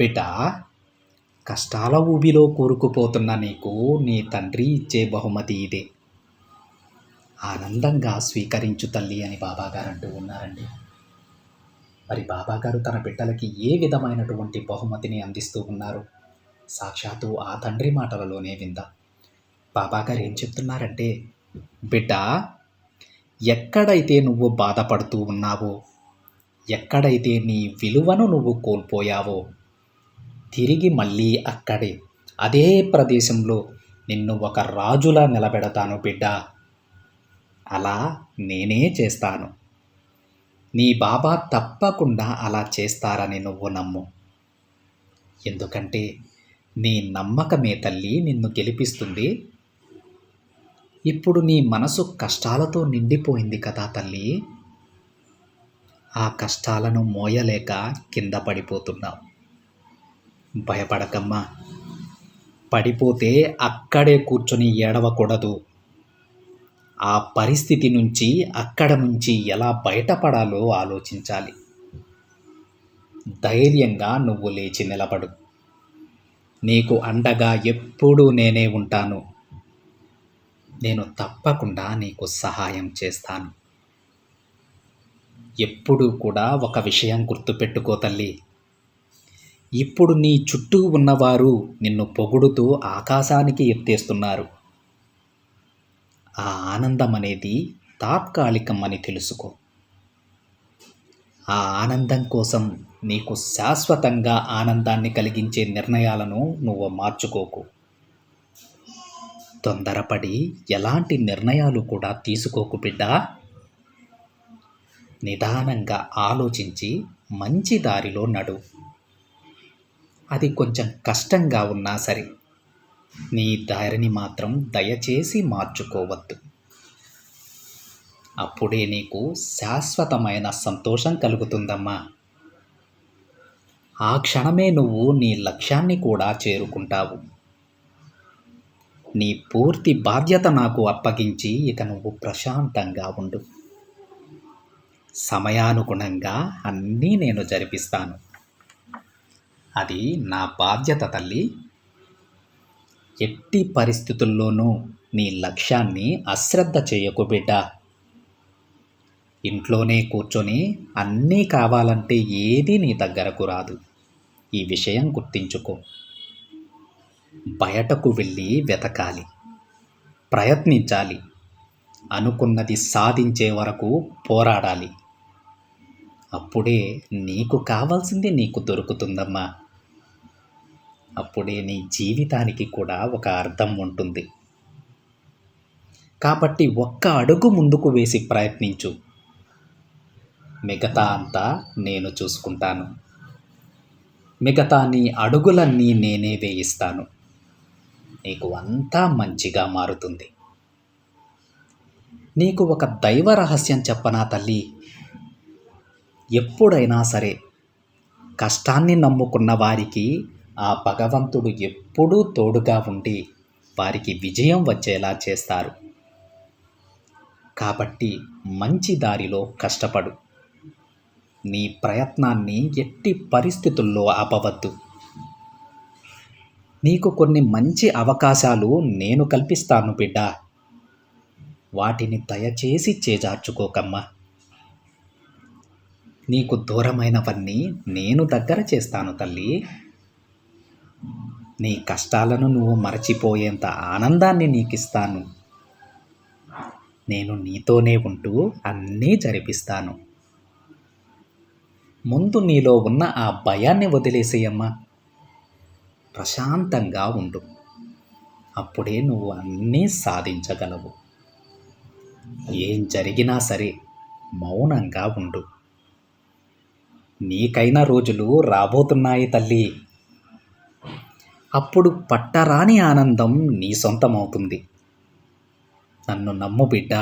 బిడ్డ కష్టాల ఊబిలో కూరుకుపోతున్న నీకు నీ తండ్రి ఇచ్చే బహుమతి ఇదే. ఆనందంగా స్వీకరించు తల్లి అని బాబాగారు అంటూ ఉన్నారండి. మరి బాబాగారు తన బిడ్డలకి ఏ విధమైనటువంటి బహుమతిని అందిస్తూ ఉన్నారు? సాక్షాత్తు ఆ తండ్రి మాటలలోనే విందా. బాబాగారు ఏం చెప్తున్నారంటే బిడ్డ ఎక్కడైతే నువ్వు బాధపడుతూ ఉన్నావో ఎక్కడైతే నీ విలువను నువ్వు కోల్పోయావో తిరిగి మళ్ళీ అక్కడే. అదే ప్రదేశంలో నిన్ను ఒక రాజులా నిలబెడతాను బిడ్డ. అలా నేనే చేస్తాను. నీ బాబా తప్పకుండా అలా చేస్తారని నువ్వు నమ్ము. ఎందుకంటే నీ నమ్మకమే తల్లి నిన్ను గెలిపిస్తుంది. ఇప్పుడు నీ మనసు కష్టాలతో నిండిపోయింది కదా తల్లి. ఆ కష్టాలను మోయలేక కింద పడిపోతున్నావు. భయపడకమ్మా. పడిపోతే అక్కడే కూర్చొని ఏడవకూడదు. ఆ పరిస్థితి నుంచి అక్కడ నుంచి ఎలా బయటపడాలో ఆలోచించాలి. ధైర్యంగా నువ్వు లేచి నిలబడు. నీకు అండగా ఎప్పుడూ నేనే ఉంటాను. నేను తప్పకుండా నీకు సహాయం చేస్తాను. ఎప్పుడూ కూడా ఒక విషయం గుర్తుపెట్టుకో తల్లి. ఇప్పుడు నీ చుట్టూ ఉన్నవారు నిన్ను పొగుడుతూ ఆకాశానికి ఎత్తేస్తున్నారు. ఆ ఆనందం అనేది తాత్కాలికం అని తెలుసుకో. ఆ ఆనందం కోసం నీకు శాశ్వతంగా ఆనందాన్ని కలిగించే నిర్ణయాలను నువ్వు మార్చుకోకు. తొందరపడి ఎలాంటి నిర్ణయాలు కూడా తీసుకోకు బిడ్డా. నిదానంగా ఆలోచించి మంచి దారిలో నడు. అది కొంచెం కష్టంగా ఉన్నా సరే నీ దారిని మాత్రం దయచేసి మార్చుకోవద్దు. అప్పుడే నీకు శాశ్వతమైన సంతోషం కలుగుతుందమ్మా. ఆ క్షణమే నువ్వు నీ లక్ష్యాన్ని కూడా చేరుకుంటావు. నీ పూర్తి బాధ్యత నాకు అప్పగించి ఇక నువ్వు ప్రశాంతంగా ఉండు. సమయానుగుణంగా అన్నీ నేను జరిపిస్తాను. అది నా బాధ్యత తల్లి. ఎట్టి పరిస్థితుల్లోనూ నీ లక్ష్యాన్ని అశ్రద్ధ చేయకు బిడ్డ. ఇంట్లోనే కూర్చొని అన్నీ కావాలంటే ఏదీ నీ దగ్గరకు రాదు. ఈ విషయం గుర్తించుకో. బయటకు వెళ్ళి వెతకాలి. ప్రయత్నించాలి. అనుకున్నది సాధించే వరకు పోరాడాలి. అప్పుడే నీకు కావాల్సింది నీకు దొరుకుతుందమ్మా. అప్పుడే నీ జీవితానికి కూడా ఒక అర్థం ఉంటుంది. కాబట్టి ఒక్క అడుగు ముందుకు వేసి ప్రయత్నించు. మిగతా అంతా నేను చూసుకుంటాను. మిగతా నీ అడుగులన్నీ నేనే వేయిస్తాను. నీకు అంతా మంచిగా మారుతుంది. నీకు ఒక దైవ రహస్యం చెప్పనా తల్లి? ఎప్పుడైనా సరే కష్టాన్ని నమ్ముకున్న వారికి ఆ భగవంతుడు ఎప్పుడూ తోడుగా ఉండి వారికి విజయం వచ్చేలా చేస్తారు. కాబట్టి మంచి దారిలో కష్టపడు. నీ ప్రయత్నాన్ని ఎట్టి పరిస్థితుల్లో ఆపవద్దు. నీకు కొన్ని మంచి అవకాశాలు నేను కల్పిస్తాను బిడ్డ. వాటిని దయచేసి చేజార్చుకోకమ్మా. నీకు దూరమైనవన్నీ నేను దగ్గర చేస్తాను తల్లి. నీ కష్టాలను నువ్వు మరచిపోయేంత ఆనందాన్ని నీకిస్తాను. నేను నీతోనే ఉంటూ అన్నీ జరిపిస్తాను. ముందు నీలో ఉన్న ఆ భయాన్ని వదిలేసేయమ్మా. ప్రశాంతంగా ఉండు. అప్పుడే నువ్వు అన్నీ సాధించగలవు. ఏం జరిగినా సరే మౌనంగా ఉండు. నీకైన రోజులు రాబోతున్నాయి తల్లి. అప్పుడు పట్టరాని ఆనందం నీ సొంతమవుతుంది. నన్ను నమ్ము బిడ్డ.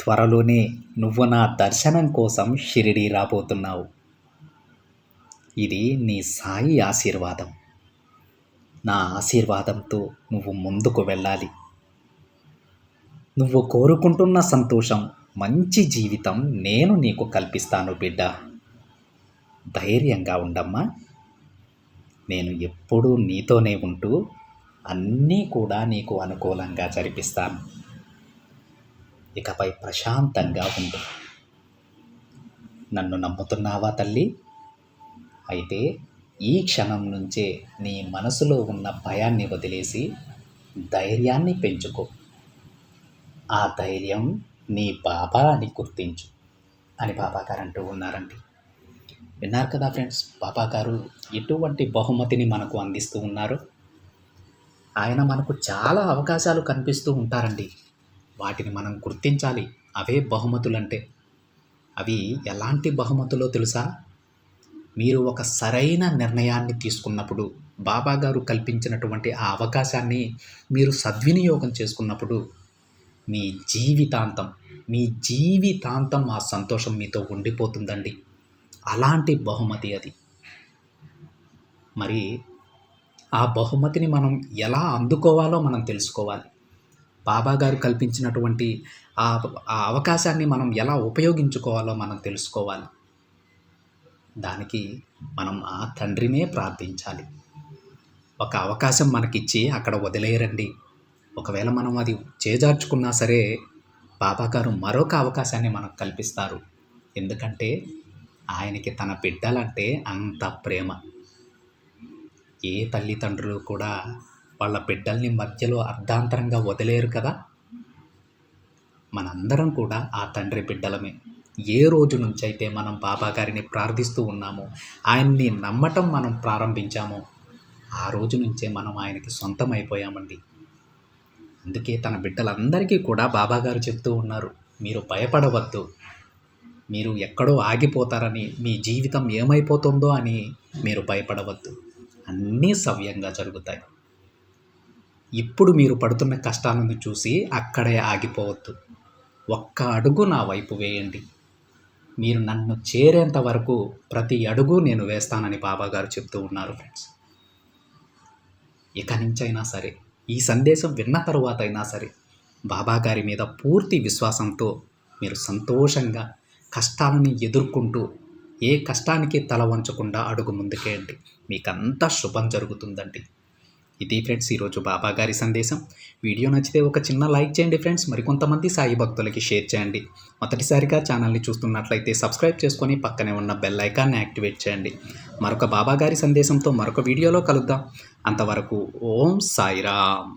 త్వరలోనే నువ్వు నా దర్శనం కోసం షిరిడి రాబోతున్నావు. ఇది నీ సాయి ఆశీర్వాదం. నా ఆశీర్వాదంతో నువ్వు ముందుకు వెళ్ళాలి. నువ్వు కోరుకుంటున్న సంతోషం మంచి జీవితం నేను నీకు కల్పిస్తాను బిడ్డ. ధైర్యంగా ఉండమ్మా. నేను ఎప్పుడూ నీతోనే ఉంటూ అన్నీ కూడా నీకు అనుకూలంగా జరిపిస్తాను. ఇకపై ప్రశాంతంగా ఉండు. నన్ను నమ్ముతున్నావా తల్లి? అయితే ఈ క్షణం నుంచే నీ మనసులో ఉన్న భయాన్ని వదిలేసి ధైర్యాన్ని పెంచుకో. ఆ ధైర్యం నీ బాబా అని గుర్తించు అని బాబా గారు అంటూ ఉన్నారండి. విన్నారు కదా ఫ్రెండ్స్ బాబా గారు ఎటువంటి బహుమతిని మనకు అందిస్తూ ఉన్నారు? ఆయన మనకు చాలా అవకాశాలు కనిపిస్తూ ఉంటారండి. వాటిని మనం గుర్తించాలి అవే బహుమతులంటే. అవి ఎలాంటి బహుమతులో తెలుసా? మీరు ఒక సరైన నిర్ణయాన్ని తీసుకున్నప్పుడు బాబా గారు కల్పించినటువంటి ఆ అవకాశాన్ని మీరు సద్వినియోగం చేసుకున్నప్పుడు మీ జీవితాంతం మీ జీవితాంతం ఆ సంతోషం మీతో ఉండిపోతుందండి. అలాంటి బహుమతి అది. మరి ఆ బహుమతిని మనం ఎలా అందుకోవాలో మనం తెలుసుకోవాలి. బాబా గారు కల్పించినటువంటి ఆ ఆ అవకాశాన్ని మనం ఎలా ఉపయోగించుకోవాలో మనం తెలుసుకోవాలి. దానికి మనం ఆ తండ్రినే ప్రార్థించాలి. ఒక అవకాశం మనకిచ్చి అక్కడ వదిలేయరండి. ఒకవేళ మనం అది చేజార్చుకున్నా సరే బాబా గారు మరొక అవకాశాన్ని మనకు కల్పిస్తారు. ఎందుకంటే ఆయనకి తన బిడ్డలంటే అంత ప్రేమ. ఏ తల్లిదండ్రులు కూడా వాళ్ళ బిడ్డల్ని మధ్యలో అర్ధాంతరంగా వదిలేరు కదా? మనందరం కూడా ఆ తండ్రి బిడ్డలమే. ఏ రోజు నుంచి అయితే మనం బాబా గారిని ప్రార్థిస్తూ ఉన్నామో ఆయన్ని నమ్మటం మనం ప్రారంభించామో ఆ రోజు నుంచే మనం ఆయనకి సొంతం అయిపోయామండి అందుకే తన బిడ్డలందరికీ కూడా బాబాగారు చెప్తూ ఉన్నారు మీరు భయపడవద్దు. మీరు ఎక్కడో ఆగిపోతారని మీ జీవితం ఏమైపోతుందో అని మీరు భయపడవద్దు. అన్నీ సవ్యంగా జరుగుతాయి. ఇప్పుడు మీరు పడుతున్న కష్టాలను చూసి అక్కడే ఆగిపోవద్దు. ఒక్క అడుగు నా వైపు వేయండి. మీరు నన్ను చేరేంత వరకు ప్రతి అడుగు నేను వేస్తానని బాబాగారు చెప్తూ ఉన్నారు ఫ్రెండ్స్. ఇక నుంచైనా సరే ఈ సందేశం విన్న తరువాత అయినా సరే బాబాగారి మీద పూర్తి విశ్వాసంతో మీరు సంతోషంగా కష్టాలని ఎదుర్కొంటూ ఏ కష్టానికి తల వంచకుండా అడుగు ముందుకేయండి మీకంతా శుభం జరుగుతుందండి. ఇది ఫ్రెండ్స్ ఈరోజు బాబా గారి సందేశం. వీడియో నచ్చితే ఒక చిన్న లైక్ చేయండి ఫ్రెండ్స్. మరికొంతమంది సాయి భక్తులకి షేర్ చేయండి. మొదటిసారిగా ఛానల్ని చూస్తున్నట్లయితే సబ్స్క్రైబ్ చేసుకొని పక్కనే ఉన్న బెల్ ఐకాన్ని యాక్టివేట్ చేయండి. మరొక బాబా గారి సందేశంతో మరొక వీడియోలో కలుద్దాం. అంతవరకు ఓం సాయిరామ్.